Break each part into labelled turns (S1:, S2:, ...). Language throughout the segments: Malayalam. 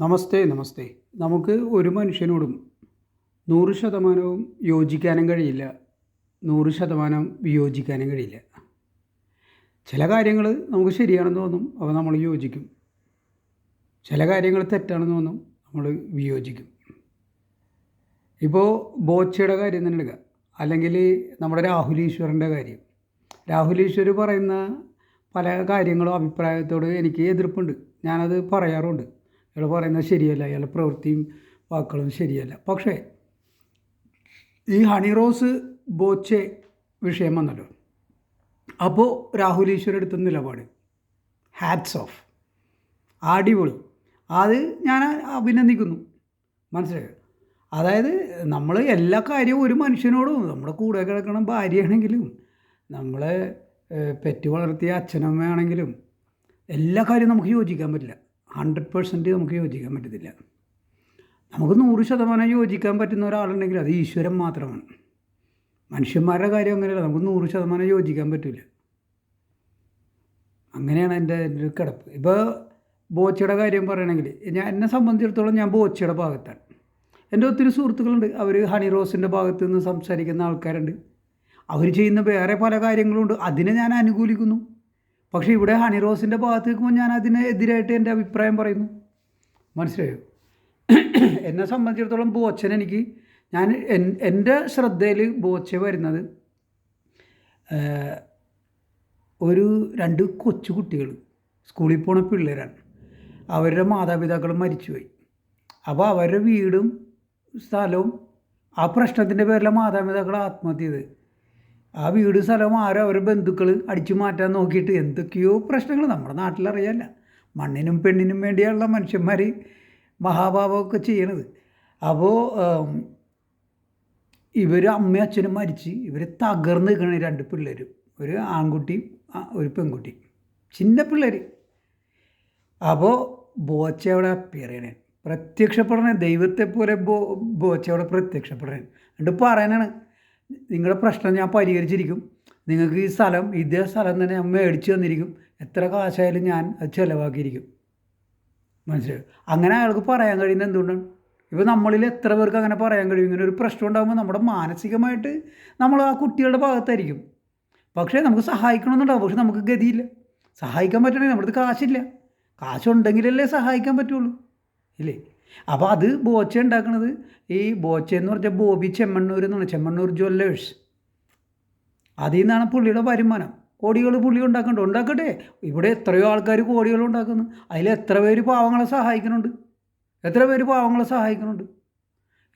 S1: നമസ്തേ നമസ്തേ. നമുക്ക് ഒരു മനുഷ്യനോടും നൂറ് ശതമാനവും യോജിക്കാനും കഴിയില്ല. നൂറ് ശതമാനം വിയോജിക്കാനും കഴിയില്ല. ചില കാര്യങ്ങൾ നമുക്ക് ശരിയാണെന്ന് തോന്നും അവ നമ്മൾ യോജിക്കും. ചില കാര്യങ്ങൾ തെറ്റാണെന്ന് തോന്നും നമ്മൾ വിയോജിക്കും. ഇപ്പോൾ ബോച്ചയുടെ കാര്യം തന്നെ എടുക്കുക അല്ലെങ്കിൽ നമ്മുടെ രാഹുലീശ്വരന്റെ കാര്യം. രാഹുലീശ്വർ പറയുന്ന പല കാര്യങ്ങളും അഭിപ്രായത്തോട് എനിക്ക് എതിർപ്പുണ്ട്. ഞാനത് പറയാറുണ്ട്. ഇയാൾ പറയുന്നത് ശരിയല്ല. അയാളുടെ പ്രവൃത്തിയും വാക്കുകളും ശരിയല്ല. പക്ഷേ ഈ ഹണി റോസ് ബോച്ചെ വിഷയം വന്നല്ലോ. അപ്പോൾ രാഹുൽ ഈശ്വർ എടുത്ത നിലപാട്. ഹാറ്റ്സ് ഓഫ് അടിപൊളി. അത് ഞാൻ അഭിനന്ദിക്കുന്നു. മനസ്സിലായോ? അതായത് നമ്മൾ എല്ലാ കാര്യവും ഒരു മനുഷ്യനോടും നമ്മുടെ കൂടെ കിടക്കണ ഭാര്യയാണെങ്കിലും നമ്മളെ പെറ്റ് വളർത്തിയ അച്ഛനമ്മയാണെങ്കിലും എല്ലാ കാര്യവും നമുക്ക് യോജിക്കാൻ പറ്റില്ല. ഹൺഡ്രഡ് പേഴ്സന്റ് നമുക്ക് യോജിക്കാൻ പറ്റത്തില്ല. നമുക്ക് നൂറ് ശതമാനം യോജിക്കാൻ പറ്റുന്ന ഒരാളുണ്ടെങ്കിൽ അത് ഈശ്വരൻ മാത്രമാണ്. മനുഷ്യന്മാരുടെ കാര്യം അങ്ങനെയല്ല നമുക്ക് നൂറ് ശതമാനം യോജിക്കാൻ പറ്റില്ല അങ്ങനെയാണ് എന്റെ ഒരു കിടപ്പ്. ഇപ്പോൾ ബോച്ചയുടെ കാര്യം പറയണമെങ്കിൽ ഞാൻ എന്നെ സംബന്ധിച്ചിടത്തോളം ഞാൻ ബോച്ചയുടെ ഭാഗത്താണ്. എന്റെ ഒത്തിരി സുഹൃത്തുക്കളുണ്ട് അവർ ഹണി റോസിന്റെ ഭാഗത്ത് നിന്ന് സംസാരിക്കുന്ന ആൾക്കാരുണ്ട്. അവർ ചെയ്യുന്ന വേറെ പല കാര്യങ്ങളുണ്ട് അതിനെ ഞാൻ അനുകൂലിക്കുന്നു. പക്ഷേ ഇവിടെ ഹണി റോസിന്റെ ഭാഗത്ത് നിൽക്കുമ്പോൾ ഞാൻ അതിന് എതിരായിട്ട് എന്റെ അഭിപ്രായം പറയുന്നു. മനസ്സിലായോ? എന്നെ സംബന്ധിച്ചിടത്തോളം ബോച്ചൻ എനിക്ക് ഞാൻ എന്റെ ശ്രദ്ധയിൽ ബോച്ച വരുന്നത് ഒരു രണ്ട് കൊച്ചു കുട്ടികൾ സ്കൂളിൽ പോണ പിള്ളേരാണ്. അവരുടെ മാതാപിതാക്കൾ മരിച്ചുപോയി. അപ്പോൾ അവരുടെ വീടും സ്ഥലവും ആ പ്രശ്നത്തിന്റെ പേരിലെ മാതാപിതാക്കൾ ആത്മഹത്യ ചെയ്തത്. ആ വീട് സ്ഥലവും ആരും അവരുടെ ബന്ധുക്കൾ അടിച്ചു മാറ്റാൻ നോക്കിയിട്ട് എന്തൊക്കെയോ പ്രശ്നങ്ങൾ നമ്മുടെ നാട്ടിലറിയാല്ല. മണ്ണിനും പെണ്ണിനും വേണ്ടിയുള്ള മനുഷ്യന്മാർ മഹാഭാവമൊക്കെ ചെയ്യണത്. അപ്പോൾ ഇവർ അമ്മയും അച്ഛനും മരിച്ച് ഇവർ തകർന്ന് നിൽക്കണ രണ്ട് പിള്ളേരും. ഒരു ആൺകുട്ടി ഒരു പെൺകുട്ടി. ചിന്ന പിള്ളേർ അപ്പോൾ ബോച്ചയോടെ അപ്പിയർ പ്രത്യക്ഷപ്പെടണേ. ദൈവത്തെ പോലെ ബോ ബോച്ചയോടെ പ്രത്യക്ഷപ്പെടണേ. എന്നിട്ട് പറയാനാണ് നിങ്ങളുടെ പ്രശ്നം ഞാൻ പരിഹരിച്ചിരിക്കും. നിങ്ങൾക്ക് ഈ സ്ഥലം ഇതേ സ്ഥലം തന്നെ ഞാൻ മേടിച്ചു തന്നിരിക്കും. എത്ര കാശായാലും ഞാൻ അത് ചിലവാക്കിയിരിക്കും. മനസ്സിലായി? അങ്ങനെ അയാൾക്ക് പറയാൻ കഴിയുന്ന എന്തുകൊണ്ടാണ്? ഇപ്പോൾ നമ്മളിൽ എത്ര പേർക്ക് അങ്ങനെ പറയാൻ കഴിയും? ഇങ്ങനെ ഒരു പ്രശ്നം ഉണ്ടാകുമ്പോൾ നമ്മുടെ മാനസികമായിട്ട് നമ്മൾ ആ കുട്ടികളുടെ ഭാഗത്തായിരിക്കും. പക്ഷേ നമുക്ക് സഹായിക്കണമെന്നുണ്ടാവും. പക്ഷെ നമുക്ക് ഗതിയില്ല. സഹായിക്കാൻ പറ്റണമെങ്കിൽ നമ്മുടെ കാശില്ല. കാശുണ്ടെങ്കിലല്ലേ സഹായിക്കാൻ പറ്റുള്ളൂ. ഇല്ലേ? അപ്പോൾ അത് ബോച്ച ഉണ്ടാക്കുന്നത് ഈ ബോച്ച എന്ന് പറഞ്ഞാൽ ബോബി ചെമ്മണ്ണൂർ എന്നാണ് ചെമ്മണ്ണൂർ ജ്വല്ലേഴ്സ്. അതിൽ നിന്നാണ് പുള്ളിയുടെ വരുമാനം. കോടികൾ പുള്ളി ഉണ്ടാക്കണ്ട ഉണ്ടാക്കട്ടെ. ഇവിടെ എത്രയോ ആൾക്കാർ കോടികൾ ഉണ്ടാക്കുന്നു. അതിൽ എത്ര പേര് പാവങ്ങളെ സഹായിക്കുന്നുണ്ട്? എത്ര പേര് പാവങ്ങളെ സഹായിക്കുന്നുണ്ട്?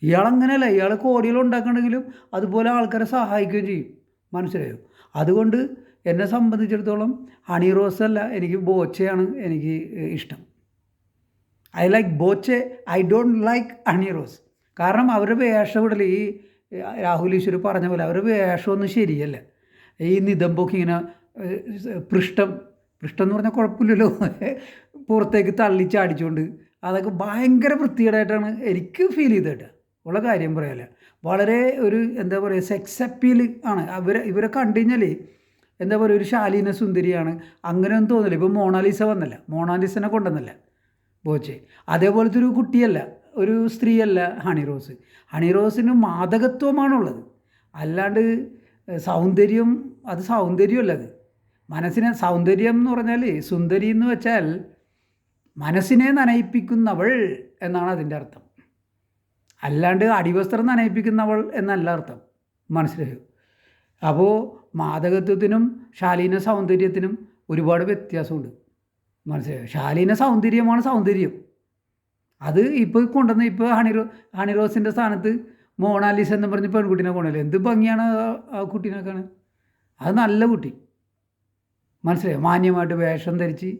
S1: ഇയാളങ്ങനെയല്ല. ഇയാൾ കോടികൾ ഉണ്ടാക്കണമെങ്കിലും അതുപോലെ ആൾക്കാരെ സഹായിക്കുകയും ചെയ്യും. മനസ്സിലായോ? അതുകൊണ്ട് എന്നെ സംബന്ധിച്ചിടത്തോളം ഹണി റോസ് അല്ല എനിക്ക് ബോച്ചയാണ് എനിക്ക് ഇഷ്ടം. I like Boche I don't like Honey Rose കാരണം അവരുടെ വേഷമിടൽ ഈ രാഹുൽ ഈശ്വർ പറഞ്ഞ പോലെ അവരുടെ വേഷമൊന്നും ശരിയല്ല. ഈ നിതമ്പൊക്കെ ഇങ്ങനെ പൃഷ്ഠം പൃഷ്ഠം എന്ന് പറഞ്ഞാൽ കുഴപ്പമില്ലല്ലോ. പുറത്തേക്ക് തള്ളിച്ചാടിച്ചുകൊണ്ട് അതൊക്കെ ഭയങ്കര വൃത്തികേടായിട്ടാണ് എനിക്ക് ഫീൽ ചെയ്തത് ഉള്ള കാര്യം പറയാല്ല. വളരെ ഒരു എന്താ പറയുക സെക്സ് അപ്പീൽ ആണ്. അവരെ ഇവരെ കണ്ടു കഴിഞ്ഞാൽ എന്താ പറയുക ഒരു ശാലീന സുന്ദരിയാണ്. അങ്ങനെയൊന്നും തോന്നില്ല. ഇപ്പോൾ മോണാലിസ വന്നല്ല. മോണാലിസനെ കൊണ്ടുവന്നല്ല. ബോച്ചെ അതേപോലത്തെ ഒരു കുട്ടിയല്ല ഒരു സ്ത്രീയല്ല ഹണി റോസ്. ഹണി റോസിന് മാതകത്വമാണുള്ളത് അല്ലാണ്ട് സൗന്ദര്യം അത് സൗന്ദര്യമല്ല അത്. മനസ്സിനെ സൗന്ദര്യം എന്ന് പറഞ്ഞാൽ സുന്ദരി എന്ന് വെച്ചാൽ മനസ്സിനെ നനയിപ്പിക്കുന്നവൾ എന്നാണ് അതിന്റെ അർത്ഥം. അല്ലാണ്ട് അടിവസ്ത്രം നനയിപ്പിക്കുന്നവൾ എന്നല്ല അർത്ഥം. മനസ്സിലായോ? അപ്പോൾ മാതകത്വത്തിനും ശാലീന സൗന്ദര്യത്തിനും ഒരുപാട് വ്യത്യാസമുണ്ട്. മനസ്സിലായോ ശാലീന സൗന്ദര്യമാണ് സൗന്ദര്യം. അത് ഇപ്പോൾ കൊണ്ടുവന്ന് ഇപ്പോൾ ഹണിറോ ഹണിറോസിന്റെ സ്ഥാനത്ത് മോണാലിസ് എന്ന് പറഞ്ഞ് പെൺകുട്ടീനെ കൊണ്ടുവരില്ല എന്ത് ഭംഗിയാണ് ആ- കുട്ടീനൊക്കെയാണ്? അത് നല്ല കുട്ടി. മനസ്സിലായോ? മാന്യമായിട്ട് വേഷം ധരിച്ച്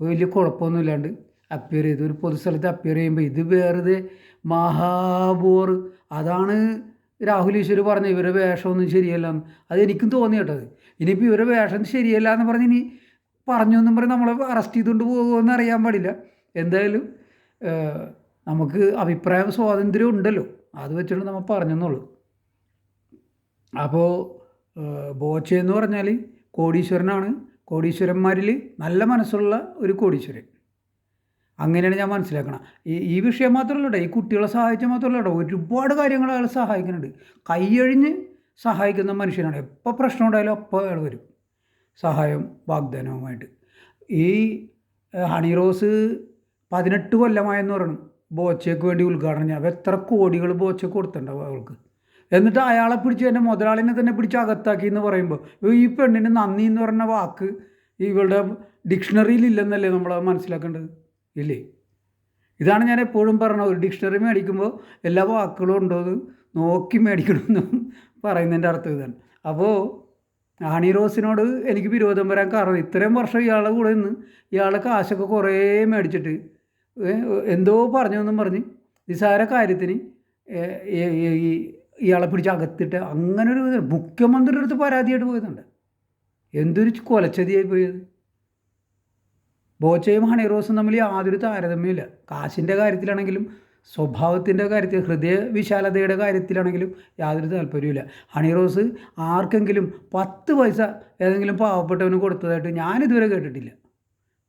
S1: വലിയ കുഴപ്പമൊന്നുമില്ലാണ്ട് അപ്പിയർ ചെയ്ത്. ഒരു പൊതുസ്ഥലത്ത് അപ്പിയർ ചെയ്യുമ്പോൾ ഇത് വേറെ മഹാബോർ. അതാണ് രാഹുൽ ഈശ്വർ പറഞ്ഞത്. ഇവരുടെ വേഷമൊന്നും ശരിയല്ല എന്ന്. അത് എനിക്കും തോന്നി കേട്ടത് ഇനിയിപ്പോൾ ഇവരുടെ വേഷം ശരിയല്ല എന്ന് പറഞ്ഞ് ഇനി പറഞ്ഞു എന്നും പറഞ്ഞ് നമ്മളെ അറസ്റ്റ് ചെയ്തുകൊണ്ട് പോകുമെന്ന് അറിയാൻ പാടില്ല. എന്തായാലും നമുക്ക് അഭിപ്രായ സ്വാതന്ത്ര്യം ഉണ്ടല്ലോ. അത് വെച്ചിട്ട് നമ്മൾ പറഞ്ഞെന്നുള്ളൂ. അപ്പോൾ ബോച്ച എന്ന് പറഞ്ഞാൽ കോടീശ്വരനാണ്. കോടീശ്വരന്മാരിൽ നല്ല മനസ്സുള്ള ഒരു കോടീശ്വരൻ. അങ്ങനെയാണ് ഞാൻ മനസ്സിലാക്കണം. ഈ ഈ വിഷയം മാത്രമല്ല കേട്ടോ ഈ കുട്ടികളെ സഹായിച്ചാൽ മാത്രമല്ല കേട്ടോ ഒരുപാട് കാര്യങ്ങൾ അയാൾ സഹായിക്കുന്നുണ്ട്. കൈയഴിഞ്ഞ് സഹായിക്കുന്ന മനുഷ്യനാണ്. എപ്പോൾ പ്രശ്നം ഉണ്ടായാലും അപ്പോൾ അയാൾ വരും. സഹായം വാഗ്ദാനവുമായിട്ട്. ഈ ഹണി റോസ് പതിനെട്ട് കൊല്ലമായെന്ന് പറയണം. ബോച്ചയ്ക്ക് വേണ്ടി ഉദ്ഘാടനം അപ്പോൾ എത്ര കോടികൾ ബോച്ചയ്ക്ക് കൊടുത്തിട്ടുണ്ടാവും അവൾക്ക്. എന്നിട്ട് അയാളെ പിടിച്ച് എന്റെ മുതലാളിനെ തന്നെ പിടിച്ച് അകത്താക്കി എന്ന് പറയുമ്പോൾ ഈ പെണ്ണിന് നന്ദി എന്ന് പറഞ്ഞ വാക്ക് ഇവളുടെ ഡിക്ഷണറിയിൽ ഇല്ലെന്നല്ലേ നമ്മൾ മനസ്സിലാക്കേണ്ടത്? ഇല്ലേ? ഇതാണ് ഞാൻ എപ്പോഴും പറഞ്ഞത്. ഒരു ഡിക്ഷണറി മേടിക്കുമ്പോൾ എല്ലാ വാക്കുകളും ഉണ്ടോ എന്ന് നോക്കി മേടിക്കണമെന്നും പറയുന്നതിന്റെ അർത്ഥം ഇതാണ്. അപ്പോൾ ഹണി റോസിനോട് എനിക്ക് വിരോധം വരാൻ കാരണം ഇത്രയും വർഷം ഇയാളെ കൂടെ നിന്ന് ഇയാളെ കാശൊക്കെ കുറേ മേടിച്ചിട്ട് എന്തോ പറഞ്ഞു എന്നും പറഞ്ഞ് നിസാര കാര്യത്തിന് ഈ ഇയാളെ പിടിച്ച് അകത്തിട്ട് അങ്ങനെ ഒരു മുഖ്യമന്ത്രിയുടെ അടുത്ത് പരാതിയായിട്ട് പോയതുണ്ട്. എന്തൊരു കൊലച്ചതിയായി പോയത്. ബോച്ചയും ഹണി റോസും തമ്മിൽ യാതൊരു താരതമ്യമില്ല കാശിന്റെ കാര്യത്തിലാണെങ്കിലും സ്വഭാവത്തിന്റെ കാര്യത്തിൽ ഹൃദയ വിശാലതയുടെ കാര്യത്തിലാണെങ്കിലും യാതൊരു താല്പര്യമില്ല ഹണി റോസ് ആർക്കെങ്കിലും പത്ത് പൈസ ഏതെങ്കിലും പാവപ്പെട്ടവന് കൊടുത്തതായിട്ട് ഞാനിതുവരെ കേട്ടിട്ടില്ല.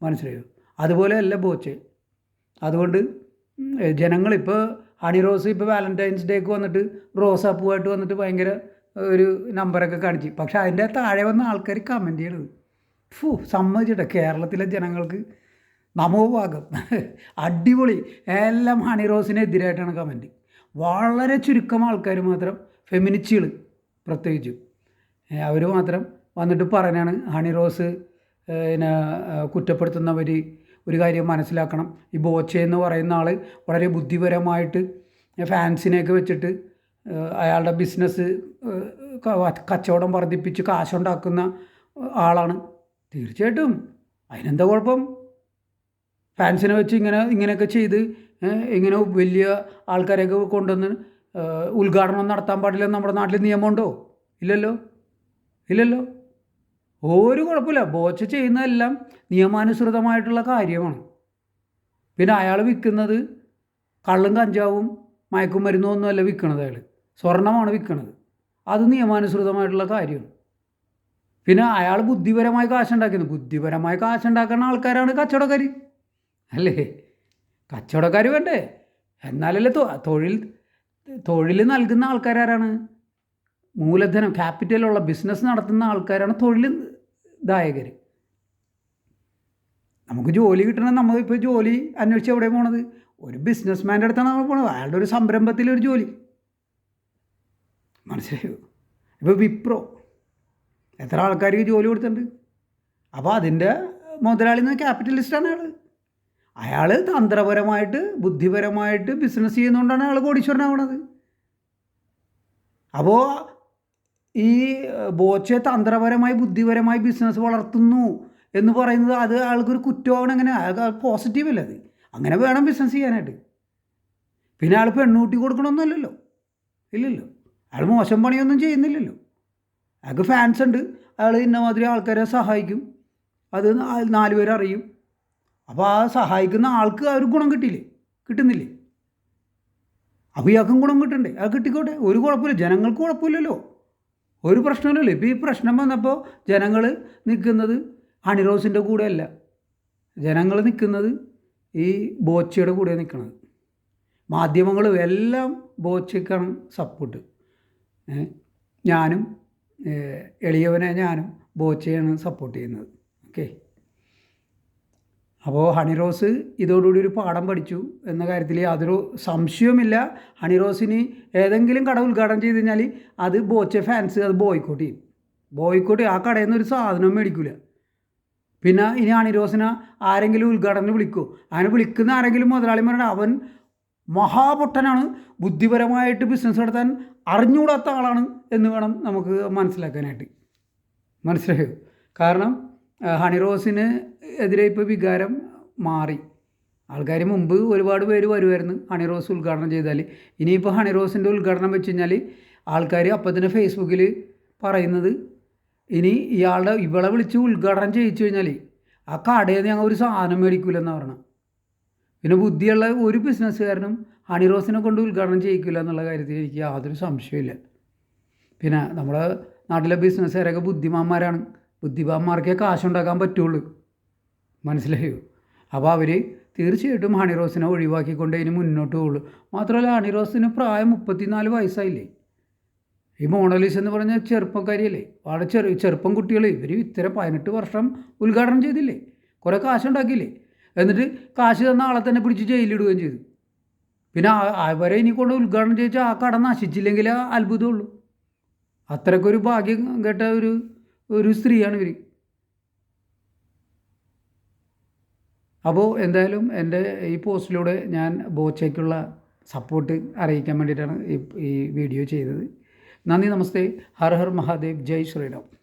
S1: മനസ്സിലായോ? അതുപോലെയല്ല ബോച്ച്. അതുകൊണ്ട് ജനങ്ങളിപ്പോൾ ഹണി റോസ് ഇപ്പോൾ വാലന്റൈൻസ് ഡേക്ക് വന്നിട്ട് റോസാപ്പൂവായിട്ട് വന്നിട്ട് ഭയങ്കര ഒരു നമ്പറൊക്കെ കാണിച്ച്. പക്ഷേ അതിന്റെ താഴെ വന്ന ആൾക്കാർ കമന്റ് ചെയ്യണത്. ഫു സമ്മതിച്ചിട്ടെ കേരളത്തിലെ ജനങ്ങൾക്ക് നമോഭാഗം അടിപൊളി. എല്ലാം ഹണി റോസിനെതിരായിട്ടാണ് കമന്റ് വളരെ ചുരുക്കം ആൾക്കാർ മാത്രം ഫെമിനിസ്റ്റുകൾ പ്രത്യേകിച്ചും. അവർ മാത്രം വന്നിട്ട് പറയാനാണ് ഹണി റോസ് പിന്നെ കുറ്റപ്പെടുത്തുന്നവർ ഒരു കാര്യം മനസ്സിലാക്കണം. ഈ ബോച്ചെ എന്ന് പറയുന്ന ആൾ വളരെ ബുദ്ധിപരമായിട്ട് ഫാൻസിനെയൊക്കെ വെച്ചിട്ട് അയാളുടെ ബിസിനസ് കച്ചവടം വർദ്ധിപ്പിച്ച് കാശുണ്ടാക്കുന്ന ആളാണ്. തീർച്ചയായിട്ടും. അതിനെന്താ കുഴപ്പം? ഫാൻസിനെ വെച്ച് ഇങ്ങനെ ഇങ്ങനെയൊക്കെ ചെയ്ത് ഇങ്ങനെ വലിയ ആൾക്കാരെയൊക്കെ കൊണ്ടുവന്ന് ഉദ്ഘാടനം നടത്താൻ പാടില്ല നമ്മുടെ നാട്ടിൽ നിയമമുണ്ടോ? ഇല്ലല്ലോ? ഇല്ലല്ലോ? ഒരു കുഴപ്പമില്ല. ബോച്ച ചെയ്യുന്നതെല്ലാം നിയമാനുസൃതമായിട്ടുള്ള കാര്യമാണ്. പിന്നെ അയാൾ വിൽക്കുന്നത് കള്ളും കഞ്ചാവും മയക്കുമരുന്നും ഒന്നുമല്ല വിൽക്കണത് അയാൾ സ്വർണമാണ് വിൽക്കണത്. അത് നിയമാനുസൃതമായിട്ടുള്ള കാര്യമാണ്. പിന്നെ അയാൾ ബുദ്ധിപരമായി കാശുണ്ടാക്കുന്നത് ബുദ്ധിപരമായി കാശുണ്ടാക്കുന്ന ആൾക്കാരാണ് കച്ചവടക്കാർ അല്ലേ? കച്ചവടക്കാർ വേണ്ടേ? എന്നാലല്ലേ തൊഴിൽ തൊഴിൽ നൽകുന്ന ആൾക്കാരാരാണ്? മൂലധനം ക്യാപിറ്റലുള്ള ബിസിനസ് നടത്തുന്ന ആൾക്കാരാണ് തൊഴിൽ ദായകർ നമുക്ക് ജോലി കിട്ടണം നമ്മളിപ്പോൾ ജോലി അന്വേഷിച്ച് എവിടെ പോണത്? ഒരു ബിസിനസ്മാന്റെ അടുത്താണ് നമ്മൾ പോകുന്നത് അയാളുടെ ഒരു സംരംഭത്തിലൊരു ജോലി. മനസ്സിലായോ? ഇപ്പോൾ വിപ്രോ. എത്ര ആൾക്കാർക്ക് ജോലി കൊടുത്തിട്ടുണ്ട്? അപ്പോൾ അതിന്റെ മുതലാളി എന്ന് ക്യാപിറ്റലിസ്റ്റാണ് അയാൾ അയാൾ തന്ത്രപരമായിട്ട് ബുദ്ധിപരമായിട്ട് ബിസിനസ് ചെയ്യുന്നതുകൊണ്ടാണ് അയാൾ കോടീശ്വരനാവണത്. അപ്പോൾ ഈ ബോച്ചെ തന്ത്രപരമായി ബുദ്ധിപരമായി ബിസിനസ് വളർത്തുന്നു എന്ന് പറയുന്നത് അത് ആൾക്കൊരു കുറ്റമാണ് അങ്ങനെ പോസിറ്റീവ് അല്ലേ അത്? അങ്ങനെ വേണം ബിസിനസ് ചെയ്യാനായിട്ട്. പിന്നെ ആൾ പെണ്ണൂട്ടി കൊടുക്കണമെന്നല്ലല്ലോ ഇല്ലല്ലോ. അയാൾ മോശം പണിയൊന്നും ചെയ്യുന്നില്ലല്ലോ. അയാൾക്ക് ഫാൻസ് ഉണ്ട്. അയാൾ ഇന്നമാതിരി ആൾക്കാരെ സഹായിക്കും. അത് നാല് പേര് അറിയും അപ്പോൾ ആ സഹായിക്കുന്ന ആൾക്ക് ആ ഒരു ഗുണം കിട്ടിയില്ലേ? കിട്ടുന്നില്ലേ? അപ്പോൾ ഇയാൾക്കും ഗുണം കിട്ടണ്ടേ? അത് കിട്ടിക്കോട്ടെ. ഒരു കുഴപ്പമില്ല. ജനങ്ങൾക്ക് കുഴപ്പമില്ലല്ലോ. ഒരു പ്രശ്നമില്ലല്ലോ. ഇപ്പോൾ ഈ പ്രശ്നം വന്നപ്പോൾ ജനങ്ങൾ നിൽക്കുന്നത് ഹണിറോസിന്റെ കൂടെയല്ല. ജനങ്ങൾ നിൽക്കുന്നത് ഈ ബോച്ചയുടെ കൂടെ നിൽക്കുന്നത് മാധ്യമങ്ങളും എല്ലാം ബോച്ചയ്ക്കാണ് സപ്പോർട്ട്. ഞാനും എളിയവനെ ഞാനും ബോച്ചയാണ് സപ്പോർട്ട് ചെയ്യുന്നത്. ഓക്കെ? അപ്പോൾ ഹണി റോസ് ഇതോടുകൂടി ഒരു പാഠം പഠിച്ചു എന്ന കാര്യത്തിൽ യാതൊരു സംശയവുമില്ല. ഹണി റോസിന് ഏതെങ്കിലും കട ഉദ്ഘാടനം ചെയ്ത് കഴിഞ്ഞാൽ അത് ബോച്ച ഫാൻസ് അത് ബോയ്ക്കോട്ട് ചെയ്യും. ബോയ്ക്കോട്ട് ആ കടയിൽ നിന്ന് ഒരു സാധനം മേടിക്കില്ല പിന്നെ ഇനി ഹണി റോസിനെ ആരെങ്കിലും ഉദ്ഘാടനം വിളിക്കുമോ അങ്ങനെ വിളിക്കുന്ന ആരെങ്കിലും മുതലാളിമാരുടെ അവൻ മഹാപൊട്ടനാണ്. ബുദ്ധിപരമായിട്ട് ബിസിനസ് നടത്താൻ അറിഞ്ഞുകൂടാത്ത ആളാണ് എന്ന് വേണം നമുക്ക് മനസ്സിലാക്കാനായിട്ട്. മനസ്സിലായോ? കാരണം ഹണി റോസിന് എതിരെ ഇപ്പോൾ വികാരം മാറി. ആൾക്കാർ മുമ്പ് ഒരുപാട് പേര് വരുമായിരുന്നു ഹണി റോസ് ഉദ്ഘാടനം ചെയ്താൽ ഇനിയിപ്പോൾ ഹണി റോസിന്റെ ഉദ്ഘാടനം വെച്ച് കഴിഞ്ഞാൽ ആൾക്കാർ അപ്പം തന്നെ ഫേസ്ബുക്കിൽ പറയുന്നത് ഇനി ഇയാളുടെ ഇവളെ വിളിച്ച് ഉദ്ഘാടനം ചെയ്യിച്ചു കഴിഞ്ഞാൽ ആ കടയിൽ നിന്ന് ഞങ്ങൾ ഒരു സാധനം മേടിക്കില്ലെന്ന് പറഞ്ഞു. പിന്നെ ബുദ്ധിയുള്ള ഒരു ബിസിനസ്സുകാരനും ഹണി റോസിനെ കൊണ്ട് ഉദ്ഘാടനം ചെയ്യിക്കില്ല എന്നുള്ള കാര്യത്തിൽ എനിക്ക് യാതൊരു സംശയമില്ല പിന്നെ നമ്മുടെ നാട്ടിലെ ബിസിനസ്സുകാരൊക്കെ ബുദ്ധിമാന്മാരാണ്. ബുദ്ധിമാന്മാർക്കേ കാശുണ്ടാക്കാൻ പറ്റുള്ളൂ. മനസ്സിലായോ? അപ്പോൾ അവർ തീർച്ചയായിട്ടും ഹണിറോസിനെ റോസിനെ ഒഴിവാക്കിക്കൊണ്ട് ഇനി മുന്നോട്ട് പോകുള്ളൂ മാത്രമല്ല ഹണിറോസിന് പ്രായം മുപ്പത്തിനാല് വയസ്സായില്ലേ? ഈ മോണലിസ് എന്ന് പറഞ്ഞ ചെറുപ്പക്കാരിയല്ലേ? വളരെ ചെറു ചെറുപ്പം കുട്ടികൾ ഇവർ ഇത്ര പതിനെട്ട് വർഷം ഉദ്ഘാടനം ചെയ്തില്ലേ? കുറേ കാശുണ്ടാക്കിയില്ലേ? എന്നിട്ട് കാശ് തന്ന ആളെ തന്നെ പിടിച്ച് ജയിലിടുകയും ചെയ്തു. പിന്നെ അവരെ ഇനി കൊണ്ട് ഉദ്ഘാടനം ചെയ്യിച്ചാൽ ആ കട നശിച്ചില്ലെങ്കിൽ അത്ഭുതമുള്ളൂ. അത്രയ്ക്കൊരു ഭാഗ്യം കേട്ട ഒരു ഒരു സ്ത്രീയാണ് ഇവർ അപ്പോൾ എന്തായാലും എന്റെ ഈ പോസ്റ്റിലൂടെ ഞാൻ ബോച്ചയ്ക്കുള്ള സപ്പോർട്ട് അറിയിക്കാൻ വേണ്ടിയിട്ടാണ് ഈ വീഡിയോ ചെയ്തത്. നന്ദി നമസ്തേ. ഹർ ഹർ മഹാദേവ്. ജയ് ശ്രീറാം.